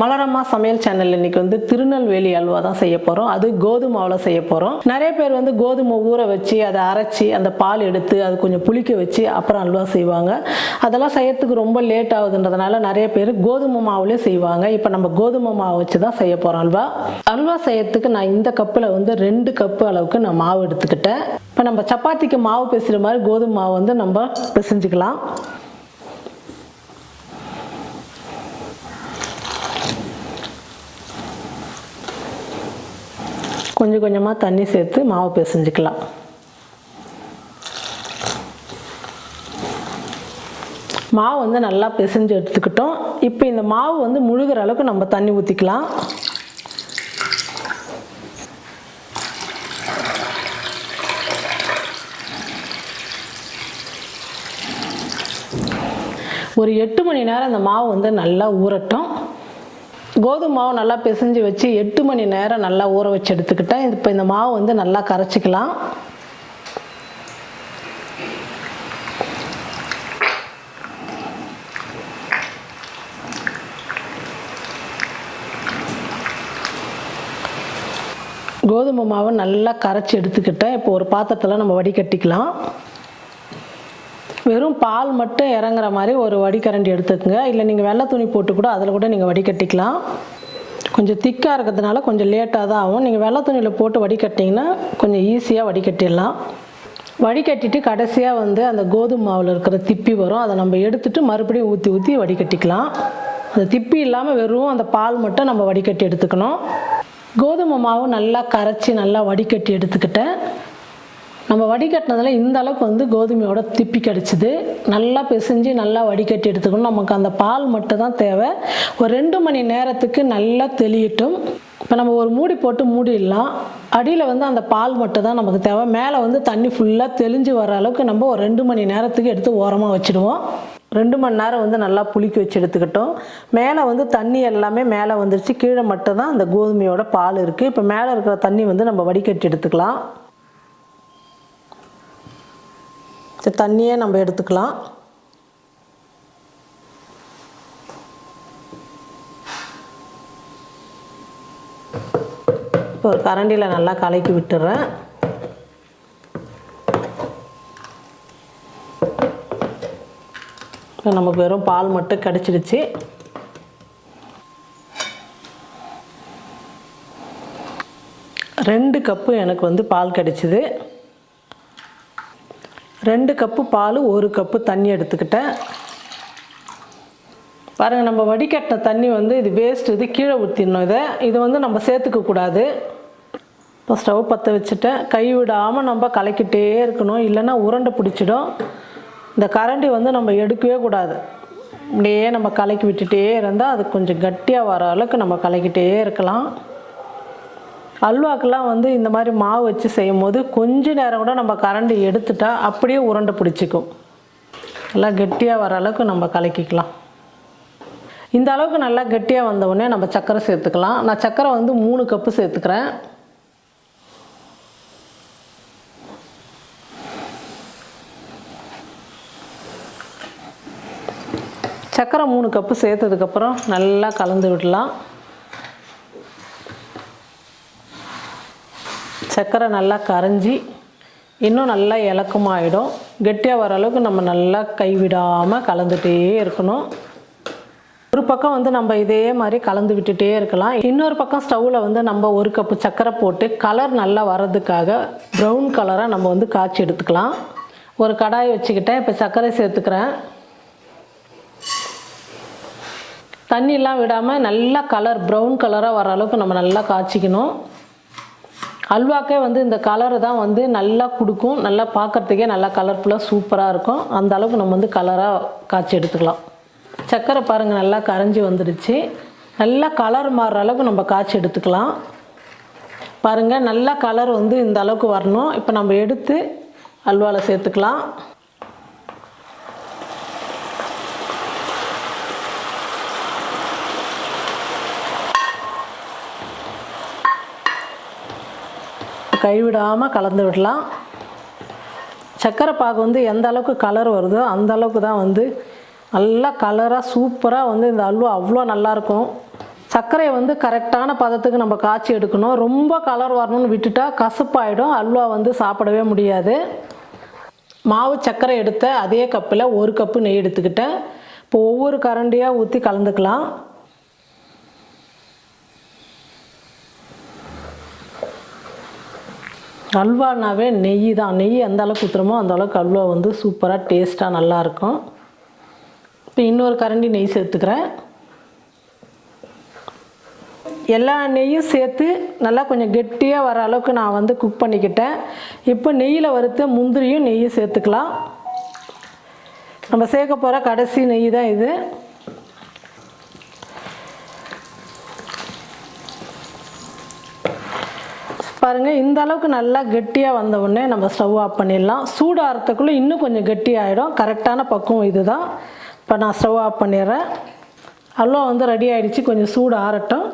மலரம்மா சமையல் சேனல் இன்னைக்கு வந்து திருநெல்வேலி அல்வா தான் செய்ய போகிறோம் அது கோதுமை மாவில் செய்ய போகிறோம் நிறைய பேர் வந்து கோதுமை ஊற வச்சு அதை அரைச்சி அந்த பால் எடுத்து அது கொஞ்சம் புளிக்க வச்சு அப்புறம் அல்வா செய்வாங்க. அதெல்லாம் செய்யறதுக்கு ரொம்ப லேட் ஆகுதுன்றதுனால நிறைய பேர் கோதுமை மாவுலேயே செய்வாங்க. இப்போ நம்ம கோதுமை மாவு வச்சு தான் செய்ய போகிறோம் அல்வா. அல்வா செய்யறதுக்கு நான் இந்த கப்பில் வந்து ரெண்டு கப்பு அளவுக்கு நான் மாவு எடுத்துக்கிட்டேன். இப்போ நம்ம சப்பாத்திக்கு மாவு பேசுகிற மாதிரி கோதுமை மாவு வந்து நம்ம பிசைஞ்சுக்கலாம். கொஞ்சம் கொஞ்சமாக தண்ணி சேர்த்து மாவு பிசைஞ்சிக்கலாம். மாவு வந்து நல்லா பிசைஞ்சு எடுத்துக்கிட்டோம். இப்போ இந்த மாவு வந்து முழுகிற அளவுக்கு நம்ம தண்ணி ஊற்றிக்கலாம் ஒரு எட்டு மணி நேரம் அந்த மாவு வந்து நல்லா ஊறட்டும். கோதுமை மாவு நல்லா பிசைஞ்சு வச்சு எட்டு மணி நேரம் நல்லா ஊற வச்சு எடுத்துக்கிட்டேன் இப்போ இந்த மாவு வந்து நல்லா கரைச்சிக்கலாம். கோதுமை மாவை நல்லா கரைச்சி எடுத்துக்கிட்டேன் இப்போ ஒரு பாத்திரத்தில் நம்ம வடிகட்டிக்கலாம். வெறும் பால் மட்டும் இறங்குற மாதிரி ஒரு வடிகரண்டி எடுத்துக்கோங்க. இல்லை நீங்கள் வெள்ளை துணி போட்டு கூட அதில் கூட நீங்கள் வடிகட்டிக்கலாம். கொஞ்சம் திக்காக இருக்கிறதுனால கொஞ்சம் லேட்டாக தான் ஆகும். நீங்கள் வெள்ளை துணியில் போட்டு வடிகட்டிங்கன்னா கொஞ்சம் ஈஸியாக வடிகட்டிடலாம். வடிகட்டிட்டு கடைசியாக வந்து அந்த கோதுமை மாவில் இருக்கிற திப்பி வரும். அதை நம்ம எடுத்துட்டு மறுபடியும் ஊற்றி ஊற்றி வடிகட்டிக்கலாம். அந்த திப்பி இல்லாமல் வெறும் அந்த பால் மட்டும் நம்ம வடிகட்டி எடுத்துக்கணும். கோதுமை மாவு நல்லா கரைச்சி நல்லா வடிகட்டி எடுத்துக்கிட்டேன். நம்ம வடிகட்டினதில் இந்த அளவுக்கு வந்து கோதுமையோட திப்பி கிடச்சிது. நல்லா பிசைஞ்சு நல்லா வடிகட்டி எடுத்துக்கணும். நமக்கு அந்த பால் மட்டும் தான் தேவை. ஒரு ரெண்டு மணி நேரத்துக்கு நல்லா தெளியட்டும். இப்போ நம்ம ஒரு மூடி போட்டு மூடிடலாம். அடியில் வந்து அந்த பால் மட்டும் தான் நமக்கு தேவை. மேலே வந்து தண்ணி ஃபுல்லாக தெளிஞ்சு வர அளவுக்கு நம்ம ஒரு ரெண்டு மணி நேரத்துக்கு எடுத்து ஓரமாக வச்சுடுவோம். ரெண்டு மணி நேரம் வந்து நல்லா புளிக்க வச்சு எடுத்துக்கிட்டோம். மேலே வந்து தண்ணி எல்லாமே மேலே வந்துருச்சு. கீழே மட்டும் தான் அந்த கோதுமையோட பால் இருக்குது இப்போ மேலே இருக்கிற தண்ணி வந்து நம்ம வடிகட்டி எடுத்துக்கலாம் இந்த தண்ணியே நம்ம எடுத்துக்கலாம். இப்போ கரண்டியில் நல்லா கலக்கி விட்டுறேன். இப்போ நமக்கு வெறும் பால் மட்டும் கிடச்சிடுச்சு. ரெண்டு கப்பு எனக்கு வந்து பால் கிடச்சிது. ரெண்டு கப்பு பால் ஒரு கப்பு தண்ணி எடுத்துக்கிட்டேன். பாருங்கள் நம்ம வடிகட்டின தண்ணி வந்து இது வேஸ்ட் இது கீழே ஊற்றிடணும் இதை. இது வந்து நம்ம சேர்த்துக்க கூடாது. இப்போ ஸ்டவ் பற்ற வச்சுட்டேன். கை விடாமல் நம்ம கலக்கிட்டே இருக்கணும். இல்லைன்னா உருண்டை பிடிச்சிடும். இந்த கரண்டி வந்து நம்ம எடுக்கவே கூடாது. அப்படியே நம்ம கலக்கி விட்டுட்டே இருந்தால் அது கொஞ்சம் கட்டியாக வர அளவுக்கு நம்ம கலக்கிட்டே இருக்கலாம். அல்வாக்கெல்லாம் வந்து இந்த மாதிரி மாவு வச்சு செய்யும் போது கொஞ்ச நேரம் கூட நம்ம கரண்டி எடுத்துட்டா அப்படியே உருண்டை பிடிச்சிக்கும். நல்லா கெட்டியாக வர அளவுக்கு நம்ம கலக்கிக்கலாம். இந்த அளவுக்கு நல்லா கெட்டியாக வந்தவுடனே நம்ம சர்க்கரை சேர்த்துக்கலாம். நான் சர்க்கரை வந்து மூணு கப்பு சேர்த்துக்கிறேன். சர்க்கரை மூணு கப்பு சேர்த்ததுக்கப்புறம் நல்லா கலந்து விடலாம். சர்க்கரை நல்லா கரைஞ்சி இன்னும் நல்லா இலக்கமாகிடும் கெட்டியாக வர அளவுக்கு நம்ம நல்லா கைவிடாமல் கலந்துகிட்டே இருக்கணும். ஒரு பக்கம் வந்து நம்ம இதே மாதிரி கலந்து விட்டுட்டே இருக்கலாம். இன்னொரு பக்கம் ஸ்டவ்வில் வந்து நம்ம ஒரு கப்பு சர்க்கரை போட்டு கலர் நல்லா வர்றதுக்காக ப்ரௌன் கலராக நம்ம வந்து காய்ச்சி எடுத்துக்கலாம். ஒரு கடாய் வச்சுக்கிட்டேன். இப்போ சர்க்கரை சேர்த்துக்கிறேன். தண்ணிலாம் விடாமல் நல்லா கலர் ப்ரௌன் கலராக வர அளவுக்கு நம்ம நல்லா காய்ச்சிக்கணும். அல்வாக்கே வந்து இந்த கலரு தான் வந்து நல்லா கொடுக்கும். நல்லா பார்க்குறதுக்கே நல்லா கலர்ஃபுல்லாக சூப்பராக இருக்கும். அந்த அளவுக்கு நம்ம வந்து கலராக காய்ச்சி எடுத்துக்கலாம். சர்க்கரை பாருங்கள் நல்லா கரைஞ்சி வந்துடுச்சு. நல்லா கலர் மாறுற அளவுக்கு நம்ம காய்ச்சி எடுத்துக்கலாம். பாருங்கள் நல்லா கலர் வந்து இந்த அளவுக்கு வரணும். இப்போ நம்ம எடுத்து அல்வாவில் சேர்த்துக்கலாம். கைவிடாமல் கலந்து விடலாம். சர்க்கரை பாகு வந்து எந்த அளவுக்கு கலர் வருதோ அந்த அளவுக்கு தான் வந்து நல்லா கலராக சூப்பராக வந்து இந்த அல்வா அவ்வளோ நல்லாயிருக்கும் சர்க்கரையை வந்து கரெக்டான பதத்துக்கு நம்ம காய்ச்சி எடுக்கணும். ரொம்ப கலர் வரணும்னு விட்டுட்டா கசப்பாயிடும். அல்வா வந்து சாப்பிடவே முடியாது. மாவு சர்க்கரை எடுத்த அதே கப்பில் ஒரு கப்பு நெய் எடுத்துக்கிட்டேன். இப்போ ஒவ்வொரு கரண்டியாக ஊற்றி கலந்துக்கலாம். அல்வானாவே நெய் தான். நெய் எந்த அளவுக்கு ஊற்றுறோமோ அந்த அளவுக்கு அல்வா வந்து சூப்பராக டேஸ்ட்டாக நல்லாயிருக்கும் இப்போ இன்னொரு கரண்டி நெய் சேர்த்துக்கிறேன். எல்லா நெய்யும் சேர்த்து நல்லா கொஞ்சம் கெட்டியாக வர அளவுக்கு நான் வந்து குக் பண்ணிக்கிட்டேன். இப்போ நெய்யில் வறுத்த முந்திரியும் நெய்யும் சேர்த்துக்கலாம். நம்ம சேர்க்க போகிற கடைசி நெய் தான் இது. பாருங்கள் இந்த அளவுக்கு நல்லா கெட்டியாக வந்த உடனே நம்ம ஸ்டவ் ஆஃப் பண்ணிடலாம். சூடு ஆறத்துக்குள்ளே இன்னும் கொஞ்சம் கெட்டியாகிடும் கரெக்டான பக்குவம் இதுதான். இப்போ நான் ஸ்டவ் ஆஃப் பண்ணிடுறேன். அல்வா வந்து ரெடி ஆகிடுச்சி கொஞ்சம் சூடு ஆறட்டும்.